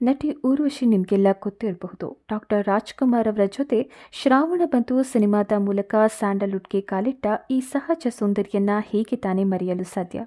ನಟಿ ಊರ್ವಶಿ ನಿಮಗೆಲ್ಲ ಗೊತ್ತಿರಬಹುದು ಡಾಕ್ಟರ್ ರಾಜ್ಕುಮಾರ್ ಅವರ ಜೊತೆ ಶ್ರಾವಣ ಬಂತು ಸಿನಿಮಾದ ಮೂಲಕ ಸ್ಯಾಂಡಲ್ವುಡ್ಗೆ ಕಾಲಿಟ್ಟ ಈ ಸಹಜ ಸುಂದರಿಯನ್ನ ಹೇಗೆ ತಾನೇ ಮರೆಯಲು ಸಾಧ್ಯ?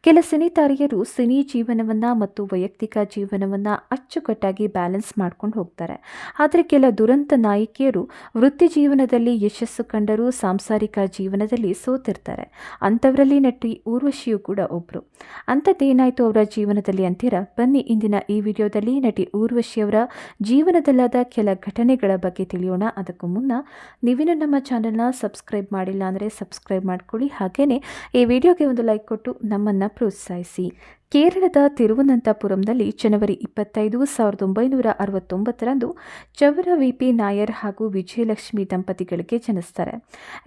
ಕೆಲ ಸಿನಿ ತಾರೆಯರು ಸಿನಿ ಜೀವನವನ್ನ ಮತ್ತು ವೈಯಕ್ತಿಕ ಜೀವನವನ್ನ ಅಚ್ಚುಕಟ್ಟಾಗಿ ಬ್ಯಾಲೆನ್ಸ್ ಮಾಡ್ಕೊಂಡು ಹೋಗ್ತಾರೆ. ಆದರೆ ಕೆಲ ದುರಂತ ನಾಯಕಿಯರು ವೃತ್ತಿ ಜೀವನದಲ್ಲಿ ಯಶಸ್ಸು ಕಂಡರೂ ಸಾಂಸಾರಿಕ ಜೀವನದಲ್ಲಿ ಸೋತಿರ್ತಾರೆ. ಅಂಥವರಲ್ಲಿ ನಟಿ ಊರ್ವಶಿಯು ಕೂಡ ಒಬ್ಬರು ಅಂಥದ್ದೇನಾಯಿತು ಅವರ ಜೀವನದಲ್ಲಿ ಅಂತೀರಾ? ಬನ್ನಿ ಇಂದಿನ ಈ ವಿಡಿಯೋದಲ್ಲಿ ನಟಿ ಊರ್ವಶಿಯವರ ಜೀವನದಲ್ಲಾದ ಕೆಲ ಘಟನೆಗಳ ಬಗ್ಗೆ ತಿಳಿಯೋಣ. ಅದಕ್ಕೂ ಮುನ್ನ ನೀವಿನ ನಮ್ಮ ಚಾನಲ್ನ ಸಬ್ಸ್ಕ್ರೈಬ್ ಮಾಡಿಲ್ಲ ಅಂದರೆ ಸಬ್ಸ್ಕ್ರೈಬ್ ಮಾಡ್ಕೊಳ್ಳಿ. ಹಾಗೆಯೇ ಈ ವಿಡಿಯೋಗೆ ಒಂದು ಲೈಕ್ ಕೊಟ್ಟು ನಮ್ಮನ್ನು ಪ್ರೋತ್ಸಾಹಿಸಿ. ಕೇರಳದ ತಿರುವನಂತಪುರಂನಲ್ಲಿ ಜನವರಿ ಇಪ್ಪತ್ತೈದು, ಸಾವಿರದ ಒಂಬೈನೂರ ಅರವತ್ತೊಂಬತ್ತರಂದು ಚವರ ವಿ ಪಿ ನಾಯರ್ ಹಾಗೂ ವಿಜಯಲಕ್ಷ್ಮಿ ದಂಪತಿಗಳಿಗೆ ಜನಿಸ್ತಾರೆ.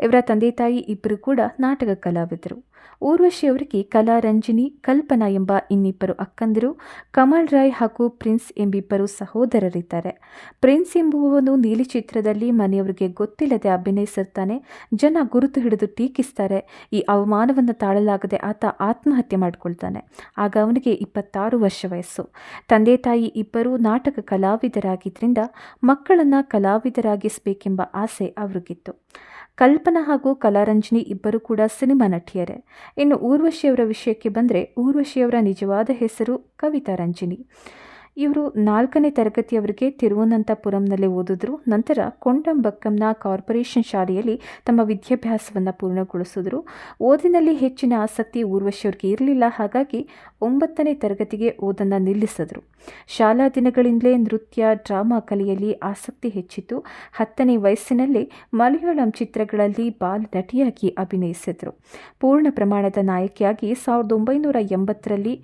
ಇವರ ತಂದೆ ತಾಯಿ ಇಬ್ಬರು ಕೂಡ ನಾಟಕ ಕಲಾವಿದರು. ಊರ್ವಶಿ ಅವರಿಗೆ ಕಲಾರಂಜಿನಿ ಕಲ್ಪನಾ ಎಂಬ ಇನ್ನಿಬ್ಬರು ಅಕ್ಕಂದಿರು, ಕಮಲ್ ರಾಯ್ ಹಾಗೂ ಪ್ರಿನ್ಸ್ ಎಂಬಿಬ್ಬರು ಸಹೋದರರಿದ್ದಾರೆ. ಪ್ರಿನ್ಸ್ ಎಂಬುವವನು ನೀಲಿ ಚಿತ್ರದಲ್ಲಿ ಮನೆಯವರಿಗೆ ಗೊತ್ತಿಲ್ಲದೆ ಅಭಿನಯಿಸಿರ್ತಾನೆ ಜನ ಗುರುತು ಹಿಡಿದು ಟೀಕಿಸ್ತಾರೆ, ಈ ಅವಮಾನವನ್ನು ತಾಳಲಾಗದೆ ಆತ ಆತ್ಮಹತ್ಯೆ ಮಾಡಿಕೊಳ್ತಾನೆ. ಆಗ ಅವನಿಗೆ ಇಪ್ಪತ್ತಾರು ವರ್ಷ ವಯಸ್ಸು. ತಂದೆ ತಾಯಿ ಇಬ್ಬರೂ ನಾಟಕ ಕಲಾವಿದರಾಗಿದ್ದರಿಂದ ಮಕ್ಕಳನ್ನು ಕಲಾವಿದರಾಗಿಸಬೇಕೆಂಬ ಆಸೆ ಅವ್ರಿಗಿತ್ತು. ಕಲ್ಪನಾ ಹಾಗೂ ಕಲಾರಂಜನಿ ಇಬ್ಬರು ಕೂಡ ಸಿನಿಮಾ ನಟಿಯರೇ. ಇನ್ನು ಊರ್ವಶಿಯವರ ವಿಷಯಕ್ಕೆ ಬಂದರೆ ಊರ್ವಶಿಯವರ ನಿಜವಾದ ಹೆಸರು ಕವಿತಾ ರಂಜಿನಿ. ಇವರು ನಾಲ್ಕನೇ ತರಗತಿಯವರಿಗೆ ತಿರುವನಂತಪುರಂನಲ್ಲಿ ಓದಿದ್ರು. ನಂತರ ಕೊಂಡಂಬಕ್ಕಂನ ಕಾರ್ಪೊರೇಷನ್ ಶಾಲೆಯಲ್ಲಿ ತಮ್ಮ ವಿದ್ಯಾಭ್ಯಾಸವನ್ನು ಪೂರ್ಣಗೊಳಿಸಿದ್ರು. ಓದಿನಲ್ಲಿ ಹೆಚ್ಚಿನ ಆಸಕ್ತಿ ಊರ್ವಶಿಯವ್ರಿಗೆ ಇರಲಿಲ್ಲ. ಹಾಗಾಗಿ ಒಂಬತ್ತನೇ ತರಗತಿಗೆ ಓದನ್ನು ನಿಲ್ಲಿಸಿದ್ರು. ಶಾಲಾ ದಿನಗಳಿಂದಲೇ ನೃತ್ಯ, ಡ್ರಾಮಾ ಕಲೆಯಲ್ಲಿ ಆಸಕ್ತಿ ಹೆಚ್ಚಿತ್ತು. ಹತ್ತನೇ ವಯಸ್ಸಿನಲ್ಲೇ ಮಲಯಾಳಂ ಚಿತ್ರಗಳಲ್ಲಿ ಬಾಲ್ ನಟಿಯಾಗಿ ಅಭಿನಯಿಸಿದರು. ಪೂರ್ಣ ಪ್ರಮಾಣದ ನಾಯಕಿಯಾಗಿ ಸಾವಿರದ ಒಂಬೈನೂರ ಎಂಬತ್ತರಲ್ಲಿ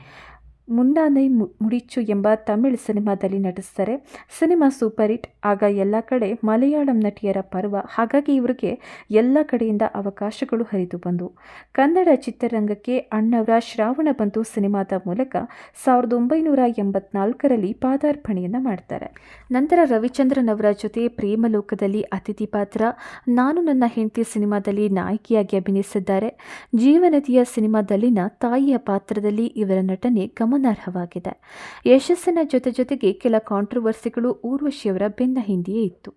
ಮುನ್ನಾನೈ ಮುಡಿಚು ಎಂಬ ತಮಿಳು ಸಿನಿಮಾದಲ್ಲಿ ನಟಿಸ್ತಾರೆ ಸಿನಿಮಾ ಸೂಪರ್ ಹಿಟ್. ಆಗ ಎಲ್ಲ ಕಡೆ ಮಲಯಾಳಂ ನಟಿಯರ ಪರ್ವ. ಹಾಗಾಗಿ ಇವರಿಗೆ ಎಲ್ಲ ಕಡೆಯಿಂದ ಅವಕಾಶಗಳು ಹರಿದು ಬಂದವು ಕನ್ನಡ ಚಿತ್ರರಂಗಕ್ಕೆ ಅಣ್ಣವರ ಶ್ರಾವಣ ಬಂತು ಸಿನಿಮಾದ ಮೂಲಕ ಸಾವಿರದ ಒಂಬೈನೂರ ಎಂಬತ್ನಾಲ್ಕರಲ್ಲಿ ಪಾದಾರ್ಪಣೆಯನ್ನು ಮಾಡ್ತಾರೆ. ನಂತರ ರವಿಚಂದ್ರನ್ ಅವರ ಜೊತೆ ಪ್ರೇಮಲೋಕದಲ್ಲಿ ಅತಿಥಿ ಪಾತ್ರ. ನಾನು ನನ್ನ ಹೆಂಡತಿ ಸಿನಿಮಾದಲ್ಲಿ ನಾಯಕಿಯಾಗಿ ಅಭಿನಯಿಸಿದ್ದಾರೆ. ಜೀವನದಿಯ ಸಿನಿಮಾದಲ್ಲಿನ ತಾಯಿಯ ಪಾತ್ರದಲ್ಲಿ ಇವರ ನಟನೆ ಗಮನಾರ್ಹವಾಗಿದೆ. ಯಶಸ್ಸಿನ ಜೊತೆ ಜೊತೆಗೆ ಕೆಲ ಕಾಂಟ್ರವರ್ಸಿಗಳು ಊರ್ವಶಿಯವರ ಬೆನ್ನ ಹಿಂದೆಯೇ ಇತ್ತು.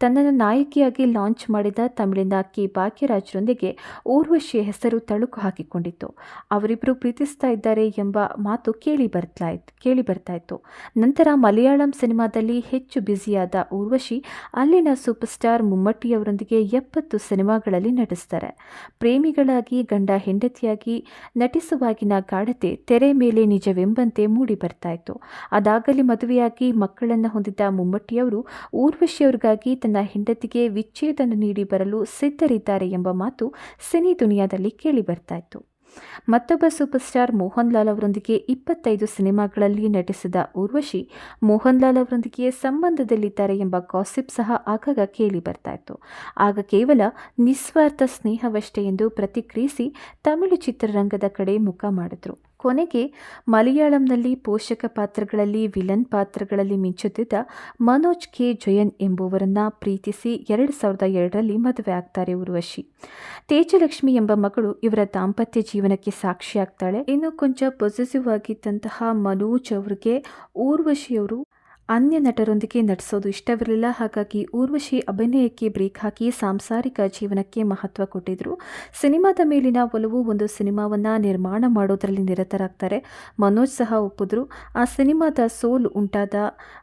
ತನ್ನನ್ನು ನಾಯಕಿಯಾಗಿ ಲಾಂಚ್ ಮಾಡಿದ ತಮಿಳಿನ ಕೆ. ಭಾಗ್ಯರಾಜ್ರೊಂದಿಗೆ ಊರ್ವಶಿಯ ಹೆಸರು ತಳುಕು ಹಾಕಿಕೊಂಡಿತ್ತು. ಅವರಿಬ್ಬರು ಪ್ರೀತಿಸ್ತಾ ಇದ್ದಾರೆ ಎಂಬ ಮಾತು ಕೇಳಿ ಬರ್ತಾಯ್ತು ಕೇಳಿ ಬರ್ತಾ ಇತ್ತು ನಂತರ ಮಲಯಾಳಂ ಸಿನಿಮಾದಲ್ಲಿ ಹೆಚ್ಚು ಬ್ಯುಸಿಯಾದ ಊರ್ವಶಿ ಅಲ್ಲಿನ ಸೂಪರ್ ಸ್ಟಾರ್ ಮುಮ್ಮಟ್ಟಿಯವರೊಂದಿಗೆ ಎಪ್ಪತ್ತು ಸಿನಿಮಾಗಳಲ್ಲಿ ನಟಿಸ್ತಾರೆ. ಪ್ರೇಮಿಗಳಾಗಿ ಗಂಡ ಹೆಂಡತಿಯಾಗಿ ನಟಿಸುವಾಗಿನ ಗಾಢತೆ ತೆರೆ ಮೇಲೆ ನಿಜವೆಂಬಂತೆ ಮೂಡಿ ಬರ್ತಾ ಇತ್ತು. ಅದಾಗಲೇ ಮದುವೆಯಾಗಿ ಮಕ್ಕಳನ್ನು ಹೊಂದಿದ್ದ ಮುಮ್ಮಟ್ಟಿಯವರು ಊರ್ವಶಿಯವರಿಗಾಗಿ ತನ್ನ ಹೆಂಡತಿಗೆ ವಿಚ್ಛೇದನ ನೀಡಿ ಬರಲು ಸಿದ್ಧರಿದ್ದಾರೆ ಎಂಬ ಮಾತು ಸಿನಿ ದುನಿಯಾದಲ್ಲಿ ಕೇಳಿ ಬರ್ತಾ ಇತ್ತು. ಮತ್ತೊಬ್ಬ ಸೂಪರ್ ಸ್ಟಾರ್ ಮೋಹನ್ ಲಾಲ್ ಅವರೊಂದಿಗೆ ಇಪ್ಪತ್ತೈದು ಸಿನಿಮಾಗಳಲ್ಲಿ ನಟಿಸಿದ ಊರ್ವಶಿ ಮೋಹನ್ ಲಾಲ್ ಅವರೊಂದಿಗೆ ಸಂಬಂಧದಲ್ಲಿದ್ದಾರೆ ಎಂಬ ಕಾಸಿಪ್ ಸಹ ಆಗಾಗ ಕೇಳಿ ಬರ್ತಾ ಇತ್ತು. ಆಗ ಕೇವಲ ನಿಸ್ವಾರ್ಥ ಸ್ನೇಹವಷ್ಟೇ ಎಂದು ಪ್ರತಿಕ್ರಿಯಿಸಿ ತಮಿಳು ಚಿತ್ರರಂಗದ ಕಡೆ ಮುಖ ಮಾಡಿದ್ರು. ಕೊನೆಗೆ ಮಲಯಾಳಂನಲ್ಲಿ ಪೋಷಕ ಪಾತ್ರಗಳಲ್ಲಿ ವಿಲನ್ ಪಾತ್ರಗಳಲ್ಲಿ ಮಿಂಚುತ್ತಿದ್ದ ಮನೋಜ್ ಕೆ. ಜಯನ್ ಎಂಬುವರನ್ನ ಪ್ರೀತಿಸಿ ಎರಡು ಸಾವಿರದ ಎರಡರಲ್ಲಿ ಮದುವೆ ಆಗ್ತಾರೆ ಊರ್ವಶಿ ತೇಜಲಕ್ಷ್ಮಿ ಎಂಬ ಮಗಳು ಇವರ ದಾಂಪತ್ಯ ಜೀವನಕ್ಕೆ ಸಾಕ್ಷಿಯಾಗ್ತಾಳೆ. ಇನ್ನು ಕೊಂಚ ಪೊಸೆಸಿವ್ ಆಗಿದ್ದಂತಹ ಮನೋಜ್ ಅವರಿಗೆ ಊರ್ವಶಿಯವರು ಅನ್ಯ ನಟರೊಂದಿಗೆ ನಟಿಸೋದು ಇಷ್ಟವಿರಲಿಲ್ಲ. ಹಾಗಾಗಿ ಊರ್ವಶಿ ಅಭಿನಯಕ್ಕೆ ಬ್ರೇಕ್ ಹಾಕಿ ಸಾಂಸಾರಿಕ ಜೀವನಕ್ಕೆ ಮಹತ್ವ ಕೊಟ್ಟಿದ್ರು. ಸಿನಿಮಾದ ಮೇಲಿನ ಒಲವು ಒಂದು ಸಿನಿಮಾವನ್ನು ನಿರ್ಮಾಣ ಮಾಡೋದರಲ್ಲಿ ನಿರತರಾಗ್ತಾರೆ. ಮನೋಜ್ ಸಹ ಒಪ್ಪಿದ್ರು. ಆ ಸಿನಿಮಾದ ಸೋಲು ಉಂಟಾದ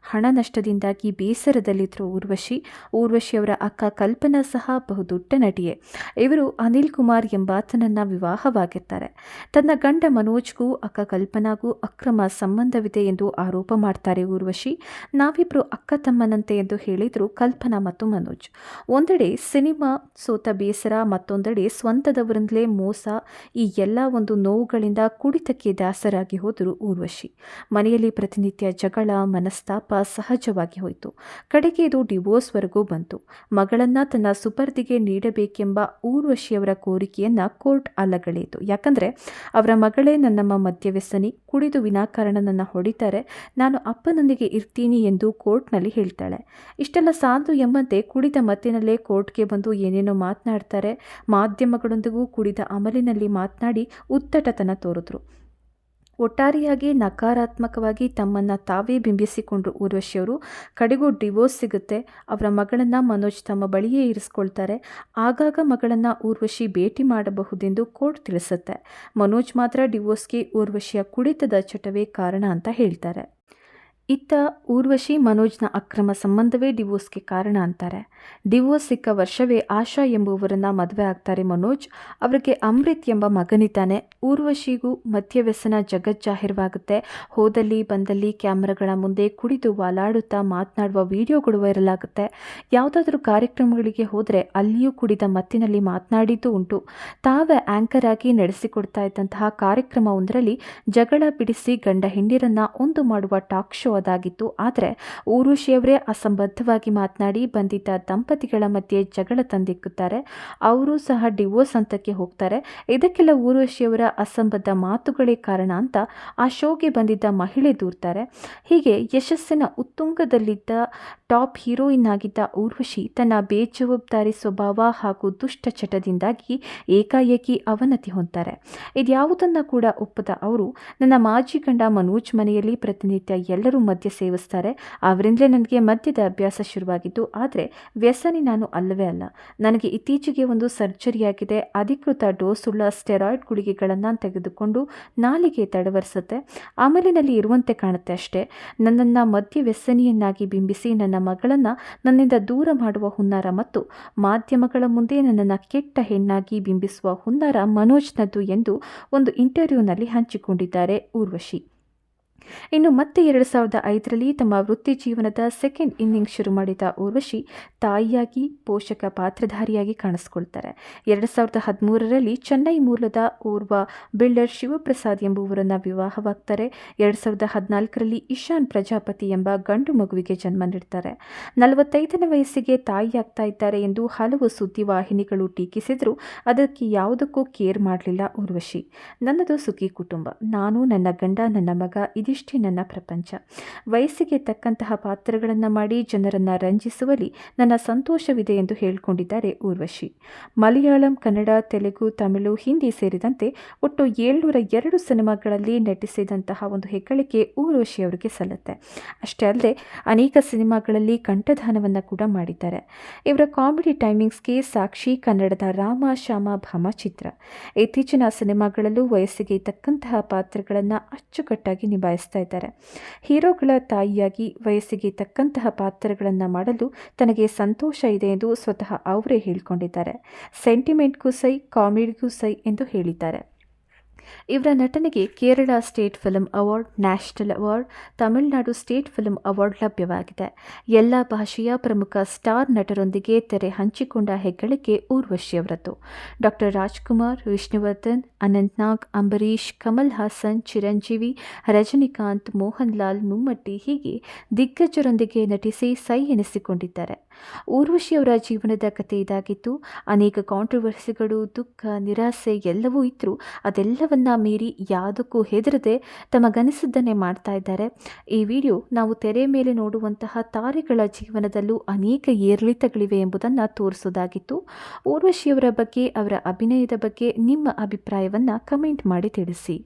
ಹಣ ನಷ್ಟದಿಂದಾಗಿ ಬೇಸರದಲ್ಲಿದ್ದರು ಊರ್ವಶಿ. ಊರ್ವಶಿಯವರ ಅಕ್ಕ ಕಲ್ಪನಾ ಸಹ ಬಹುದೊಡ್ಡ ನಟಿಯೇ. ಇವರು ಅನಿಲ್ ಕುಮಾರ್ ಎಂಬಾತನನ್ನು ವಿವಾಹವಾಗಿರ್ತಾರೆ. ತನ್ನ ಗಂಡ ಮನೋಜ್ಗೂ, ಅಕ್ಕ ಕಲ್ಪನಾಗೂ ಅಕ್ರಮ ಸಂಬಂಧವಿದೆ ಎಂದು ಆರೋಪ ಮಾಡ್ತಾರೆ ಊರ್ವಶಿ. ನಾವಿಬ್ರು ಅಕ್ಕ ತಮ್ಮನಂತೆ ಎಂದು ಹೇಳಿದರು ಕಲ್ಪನಾ ಮತ್ತು ಮನೋಜ್. ಒಂದೆಡೆ ಸಿನಿಮಾ ಸೋತ ಬೇಸರ, ಮತ್ತೊಂದೆಡೆ ಸ್ವಂತದವರಿಂದಲೇ ಮೋಸ, ಈ ಎಲ್ಲ ಒಂದು ನೋವುಗಳಿಂದ ಕುಡಿತಕ್ಕೆ ದಾಸರಾಗಿ ಹೋದರು ಊರ್ವಶಿ. ಮನೆಯಲ್ಲಿ ಪ್ರತಿನಿತ್ಯ ಜಗಳ, ಮನಸ್ತಾಪ ಸಹಜವಾಗಿ ಹೋಯಿತು. ಕಡೆಗೆ ಇದು ಡಿವೋರ್ಸ್ವರೆಗೂ ಬಂತು. ಮಗಳನ್ನ ತನ್ನ ಸುಪರ್ದಿಗೆ ನೀಡಬೇಕೆಂಬ ಊರ್ವಶಿಯವರ ಕೋರಿಕೆಯನ್ನ ಕೋರ್ಟ್ ಅಲ್ಲಗಳೆಯಿತು. ಯಾಕಂದ್ರೆ, ಅವರ ಮಗಳೇ ನನ್ನಮ್ಮ ಮದ್ಯವ್ಯಸನಿ, ಕುಡಿದು ವಿನಾಕಾರಣ ನನ್ನ ಹೊಡಿತಾರೆ, ನಾನು ಅಪ್ಪನೊಂದಿಗೆ ಇರ್ತೀನಿ ಎಂದು ಕೋರ್ಟ್ನಲ್ಲಿ ಹೇಳ್ತಾಳೆ. ಇಷ್ಟೆಲ್ಲ ಸಾಧು ಎಂಬಂತೆ ಕುಡಿದ ಮತ್ತಿನಲ್ಲೇ ಕೋರ್ಟ್ಗೆ ಬಂದು ಏನೇನೋ ಮಾತನಾಡ್ತಾರೆ. ಮಾಧ್ಯಮಗಳೊಂದಿಗೂ ಕುಡಿದ ಅಮಲಿನಲ್ಲಿ ಮಾತನಾಡಿ ಉತ್ತಟತನ ತೋರಿದ್ರು. ಒಟ್ಟಾರೆಯಾಗಿ ನಕಾರಾತ್ಮಕವಾಗಿ ತಮ್ಮನ್ನು ತಾವೇ ಬಿಂಬಿಸಿಕೊಂಡ್ರು ಊರ್ವಶಿಯವರು ಕಡೆಗೂ ಡಿವೋರ್ಸ್ ಸಿಗುತ್ತೆ. ಅವರ ಮಗಳನ್ನು ಮನೋಜ್ ತಮ್ಮ ಬಳಿಯೇ ಇರಿಸ್ಕೊಳ್ತಾರೆ. ಆಗಾಗ ಮಗಳನ್ನು ಊರ್ವಶಿ ಭೇಟಿ ಮಾಡಬಹುದೆಂದು ಕೋರ್ಟ್ ತಿಳಿಸುತ್ತೆ. ಮನೋಜ್ ಮಾತ್ರ ಡಿವೋರ್ಸ್ಗೆ ಊರ್ವಶಿಯ ಕುಡಿತದ ಚಟವೇ ಕಾರಣ ಅಂತ ಹೇಳ್ತಾರೆ. ಇತ್ತ ಊರ್ವಶಿ ಮನೋಜ್ನ ಅಕ್ರಮ ಸಂಬಂಧವೇ ಡಿವೋರ್ಸ್ಗೆ ಕಾರಣ ಅಂತಾರೆ. ಡಿವೋರ್ಸ್ ಸಿಕ್ಕ ವರ್ಷವೇ ಆಶಾ ಎಂಬುವರನ್ನ ಮದುವೆ ಆಗ್ತಾರೆ ಮನೋಜ್. ಅವರಿಗೆ ಅಮೃತ್ ಎಂಬ ಮಗನಿದ್ದಾನೆ. ಊರ್ವಶಿಗೂ ಮದ್ಯವ್ಯಸನ ಜಗಜ್ಜಾಹಿರವಾಗುತ್ತೆ. ಹೋದಲ್ಲಿ ಬಂದಲ್ಲಿ ಕ್ಯಾಮ್ರಾಗಳ ಮುಂದೆ ಕುಡಿದು ವಾಲಾಡುತ್ತಾ ಮಾತನಾಡುವ ವಿಡಿಯೋಗಳು ವೈರಲ್ ಆಗುತ್ತೆ ಯಾವುದಾದ್ರೂ ಕಾರ್ಯಕ್ರಮಗಳಿಗೆ ಹೋದರೆ ಅಲ್ಲಿಯೂ ಕುಡಿದ ಮತ್ತಿನಲ್ಲಿ ಮಾತನಾಡಿದ್ದು ಉಂಟು. ತಾವೇ ಆಂಕರ್ ಆಗಿ ನಡೆಸಿಕೊಡ್ತಾ ಇದ್ದಂತಹ ಕಾರ್ಯಕ್ರಮವೊಂದರಲ್ಲಿ ಜಗಳ ಬಿಡಿಸಿ ಗಂಡ ಹೆಂಡಿರನ್ನ ಒಂದು ಮಾಡುವ ಟಾಕ್ ಶೋ ಅದಾಗಿತ್ತು ಆದರೆ ಊರುಷಿಯವರೇ ಅಸಂಬದ್ಧವಾಗಿ ಮಾತನಾಡಿ ಬಂದಿದ್ದ ದಂಪತಿಗಳ ಮಧ್ಯೆ ಜಗಳ ತಂದಿಕ್ಕುತ್ತಾರೆ. ಅವರು ಸಹ ಡಿವೋರ್ಸ್ ಹಂತಕ್ಕೆ ಹೋಗ್ತಾರೆ. ಇದಕ್ಕೆಲ್ಲ ಊರುಷಿಯವರ ಅಸಂಬದ್ಧ ಮಾತುಗಳೇ ಕಾರಣ ಅಂತ ಆ ಶೋಗೆ ಬಂದಿದ್ದ ಮಹಿಳೆ ದೂರ್ತಾರೆ. ಹೀಗೆ ಯಶಸ್ಸಿನ ಉತ್ತುಂಗದಲ್ಲಿದ್ದ ಟಾಪ್ ಹೀರೋಯಿನ್ ಆಗಿದ್ದ ಊರ್ವಶಿ ತನ್ನ ಬೇಜವಾಬ್ದಾರಿ ಸ್ವಭಾವ ಹಾಗೂ ದುಷ್ಟ ಚಟದಿಂದಾಗಿ ಏಕಾಏಕಿ ಅವನತಿ ಹೊಂತಾರೆ ಇದ್ಯಾವುದನ್ನು ಕೂಡ ಒಪ್ಪದ ಅವರು, ನನ್ನ ಮಾಜಿ ಗಂಡ ಮನೋಜ್ ಮನೆಯಲ್ಲಿ ಪ್ರತಿನಿತ್ಯ ಎಲ್ಲರೂ ಮದ್ಯ ಸೇವಿಸ್ತಾರೆ. ಅವರಿಂದಲೇ ನನಗೆ ಮದ್ಯದ ಅಭ್ಯಾಸ ಶುರುವಾಗಿದ್ದು ಆದರೆ ವ್ಯಸನಿ ನಾನು ಅಲ್ಲವೇ ಅಲ್ಲ. ನನಗೆ ಇತ್ತೀಚೆಗೆ ಒಂದು ಸರ್ಜರಿಯಾಗಿದೆ ಅಧಿಕೃತ ಡೋಸ್ ಉಳ್ಳ ಸ್ಟೆರಾಯ್ಡ್ ಗುಳಿಗೆಗಳನ್ನು ತೆಗೆದುಕೊಂಡು ನಾಲಿಗೆ ತಡವರಿಸುತ್ತೆ. ಆಮೇಲಿನಲ್ಲಿ ಇರುವಂತೆ ಕಾಣುತ್ತೆ ಅಷ್ಟೇ. ನನ್ನನ್ನು ಮದ್ಯ ವ್ಯಸನಿಯನ್ನಾಗಿ ಬಿಂಬಿಸಿ ನನ್ನ ಮಗಳನ್ನು ನನ್ನಿಂದ ದೂರ ಮಾಡುವ ಹುನ್ನಾರ ಮತ್ತು ಮಾಧ್ಯಮಗಳ ಮುಂದೆ ನನ್ನನ್ನು ಕೆಟ್ಟ ಹೆಣ್ಣಾಗಿ ಬಿಂಬಿಸುವ ಹುನ್ನಾರ ಮನೋಜ್ನದ್ದು ಎಂದು ಒಂದು ಇಂಟರ್ವ್ಯೂನಲ್ಲಿ ಹಂಚಿಕೊಂಡಿದ್ದಾರೆ ಊರ್ವಶಿ ಇನ್ನು ಮತ್ತೆ ಎರಡು ಸಾವಿರದ ಐದರಲ್ಲಿ ತಮ್ಮ ವೃತ್ತಿ ಜೀವನದ ಸೆಕೆಂಡ್ ಇನ್ನಿಂಗ್ ಶುರು ಮಾಡಿದ ಊರ್ವಶಿ ತಾಯಿಯಾಗಿ ಪೋಷಕ ಪಾತ್ರಧಾರಿಯಾಗಿ ಕಾಣಿಸ್ಕೊಳ್ತಾರೆ. ಎರಡು ಸಾವಿರದ ಹದಿಮೂರರಲ್ಲಿ ಚೆನ್ನೈ ಮೂಲದ ಓರ್ವ ಬಿಲ್ಡರ್ ಶಿವಪ್ರಸಾದ್ ಎಂಬುವರನ್ನು ವಿವಾಹವಾಗ್ತಾರೆ. ಎರಡು ಸಾವಿರದ ಹದಿನಾಲ್ಕರಲ್ಲಿ ಇಶಾನ್ ಪ್ರಜಾಪತಿ ಎಂಬ ಗಂಡು ಮಗುವಿಗೆ ಜನ್ಮ ನೀಡ್ತಾರೆ. ನಲವತ್ತೈದನೇ ವಯಸ್ಸಿಗೆ ತಾಯಿಯಾಗ್ತಾ ಇದ್ದಾರೆ ಎಂದು ಹಲವು ಸುದ್ದಿವಾಹಿನಿಗಳು ಟೀಕಿಸಿದರೂ. ಅದಕ್ಕೆ ಯಾವುದಕ್ಕೂ ಕೇರ್ ಮಾಡಲಿಲ್ಲ ಊರ್ವಶಿ ನನ್ನದು ಸುಖಿ ಕುಟುಂಬ. ನಾನು ನನ್ನ ಗಂಡ, ನನ್ನ ಮಗ, ಇದಿಷ್ಟು ಇಷ್ಟೇ ನನ್ನ ಪ್ರಪಂಚ. ವಯಸ್ಸಿಗೆ ತಕ್ಕಂತಹ ಪಾತ್ರಗಳನ್ನು ಮಾಡಿ ಜನರನ್ನು ರಂಜಿಸುವಲ್ಲಿ ನನ್ನ ಸಂತೋಷವಿದೆ ಎಂದು ಹೇಳಿಕೊಂಡಿದ್ದಾರೆ ಊರ್ವಶಿ. ಮಲಯಾಳಂ, ಕನ್ನಡ, ತೆಲುಗು, ತಮಿಳು, ಹಿಂದಿ ಸೇರಿದಂತೆ ಒಟ್ಟು ಏಳ್ನೂರ ಎರಡು ಸಿನಿಮಾಗಳಲ್ಲಿ ನಟಿಸಿದಂತಹ ಒಂದು ಹೆಗ್ಗಳಿಕೆ ಊರ್ವಶಿ ಅವರಿಗೆ ಸಲ್ಲುತ್ತೆ. ಅಷ್ಟೇ ಅಲ್ಲದೆ ಅನೇಕ ಸಿನಿಮಾಗಳಲ್ಲಿ ಕಂಠದಾನವನ್ನು ಕೂಡ ಮಾಡಿದ್ದಾರೆ. ಇವರ ಕಾಮಿಡಿ ಟೈಮಿಂಗ್ಸ್ಗೆ ಸಾಕ್ಷಿ ಕನ್ನಡದ ರಾಮ, ಶ್ಯಾಮ, ಭಾಮ ಚಿತ್ರ. ಇತ್ತೀಚಿನ ಸಿನಿಮಾಗಳಲ್ಲೂ ವಯಸ್ಸಿಗೆ ತಕ್ಕಂತಹ ಪಾತ್ರಗಳನ್ನು ಅಚ್ಚುಕಟ್ಟಾಗಿ ನಿಭಾಯಿಸ್ತಾರೆ ಇದ್ದಾರೆ. ಹೀರೋಗಳ ತಾಯಿಯಾಗಿ ವಯಸ್ಸಿಗೆ ತಕ್ಕಂತಹ ಪಾತ್ರಗಳನ್ನು ಮಾಡಲು ತನಗೆ ಸಂತೋಷ ಇದೆ ಎಂದು ಸ್ವತಃ ಅವರೇ ಹೇಳಿಕೊಂಡಿದ್ದಾರೆ. ಸೆಂಟಿಮೆಂಟ್ಗೂ ಸೈ, ಕಾಮಿಡಿಗೂ ಸೈ ಎಂದು ಹೇಳಿದ್ದಾರೆ. ಇವರ ನಟನೆಗೆ Kerala state film award, national award, Tamil Nadu state film award ಲಭ್ಯವಾಗಿದೆ. ಎಲ್ಲ ಭಾಷೆಯ ಪ್ರಮುಖ ಸ್ಟಾರ್ ನಟರೊಂದಿಗೆ ತೆರೆ ಹಂಚಿಕೊಂಡ ಹೆಗ್ಗಳಿಕೆ ಊರ್ವಶಿಯವರದ್ದು ಡಾಕ್ಟರ್ ರಾಜ್ಕುಮಾರ್, ವಿಷ್ಣುವರ್ಧನ್, ಅನಂತ್ನಾಗ್, ಅಂಬರೀಷ್, ಕಮಲ್ ಹಾಸನ್, ಚಿರಂಜೀವಿ, ರಜನಿಕಾಂತ್ ಮೋಹನ್ ಲಾಲ್ ಮುಮ್ಮಟ್ಟಿ ಹೀಗೆ ದಿಗ್ಗಜರೊಂದಿಗೆ ನಟಿಸಿ ಸೈ ಎನಿಸಿಕೊಂಡಿದ್ದಾರೆ. ಊರ್ವಶಿಯವರ ಜೀವನದ ಕಥೆ ಇದಾಗಿತ್ತು ಅನೇಕ ಕಾಂಟ್ರವರ್ಸಿಗಳು ದುಃಖ, ನಿರಾಸೆ ಎಲ್ಲವೂ ಇದ್ದರೂ ಅದೆಲ್ಲವನ್ನ ಮೀರಿ ಯಾವುದಕ್ಕೂ ಹೆದರದೆ ತಮಗನಿಸಿದ್ದನ್ನೇ ಮಾಡ್ತಾ ಇದ್ದಾರೆ. ಈ ವಿಡಿಯೋ ನಾವು ತೆರೆ ಮೇಲೆ ನೋಡುವಂತಹ ತಾರೆಗಳ ಜೀವನದಲ್ಲೂ ಅನೇಕ ಏರಿಳಿತಗಳಿವೆ ಎಂಬುದನ್ನು ತೋರಿಸೋದಾಗಿತ್ತು. ಊರ್ವಶಿಯವರ ಬಗ್ಗೆ, ಅವರ ಅಭಿನಯದ ಬಗ್ಗೆ ನಿಮ್ಮ ಅಭಿಪ್ರಾಯವನ್ನು ಕಮೆಂಟ್ ಮಾಡಿ ತಿಳಿಸಿ.